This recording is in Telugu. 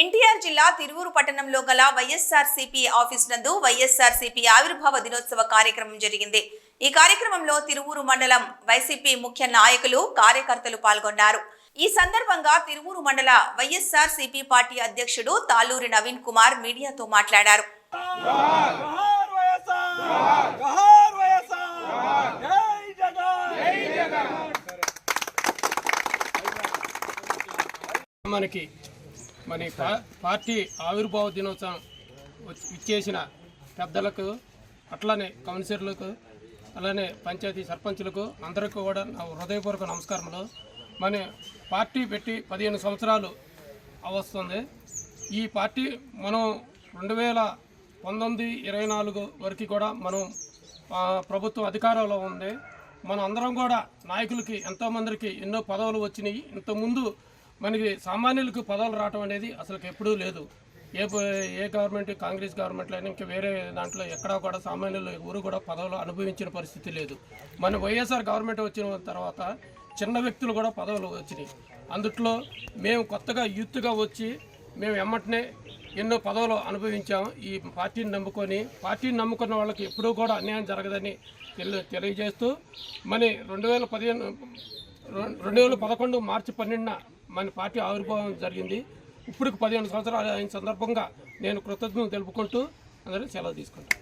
ఎన్టీఆర్ జిల్లా తిరువూరు పట్టణంలో గల వైఎస్ఆర్సీపీ ఆఫీస్ నందు వైఎస్ఆర్సీపీ ఆవిర్భావ దినోత్సవ కార్యక్రమం జరిగింది. ఈ కార్యక్రమంలో తిరువూరు మండలం వైసీపీ ముఖ్య నాయకులు కార్యకర్తలు పాల్గొన్నారు. ఈ సందర్భంగా తిరువూరు మండల వైఎస్ఆర్సీపీ పార్టీ అధ్యక్షుడు తాలూరి నవీన్ కుమార్ మీడియాతో మాట్లాడారు. మనకి మరి పార్టీ ఆవిర్భావ దినోత్సవం ఇచ్చేసిన పెద్దలకు అట్లనే కౌన్సిలర్లకు అలానే పంచాయతీ సర్పంచులకు అందరికీ కూడా నా హృదయపూర్వక నమస్కారములు. మన పార్టీ పెట్టి పదిహేను సంవత్సరాలు అవస్తుంది. ఈ పార్టీ మనం రెండు వేల పంతొమ్మిది ఇరవై నాలుగు వరకు కూడా మనం ప్రభుత్వం అధికారంలో ఉంది. మనం అందరం కూడా నాయకులకి ఎంతోమందికి ఎన్నో పదవులు వచ్చినాయి. ఇంతకుముందు మనకి సామాన్యులకు పదవులు రావడం అనేది అసలు ఎప్పుడూ లేదు. ఏ ఏ గవర్నమెంట్ కాంగ్రెస్ గవర్నమెంట్లో అయినా ఇంకా వేరే దాంట్లో ఎక్కడా కూడా సామాన్యులు ఎవరు కూడా పదవులు అనుభవించిన పరిస్థితి లేదు. మన వైఎస్ఆర్ గవర్నమెంట్ వచ్చిన తర్వాత చిన్న వ్యక్తులు కూడా పదవులు వచ్చినాయి. అందుట్లో మేము కొత్తగా యూత్గా వచ్చి మేము ఎమ్మటనే ఎన్నో పదవులు అనుభవించాము ఈ పార్టీని నమ్ముకొని పార్టీని నమ్ముకున్న వాళ్ళకి ఎప్పుడూ కూడా అన్యాయం జరగదని తెలి తెలియజేస్తూ మరి రెండు వేల పదిహేను రెండు వేల పదకొండు మార్చి పన్నెండున మన పార్టీ ఆవిర్భావం జరిగింది. ఇప్పటికి పదిహేను సంవత్సరాలు అయిన సందర్భంగా నేను కృతజ్ఞతలు తెలుపుకుంటూ అందరూ సెలవు తీసుకుంటాను.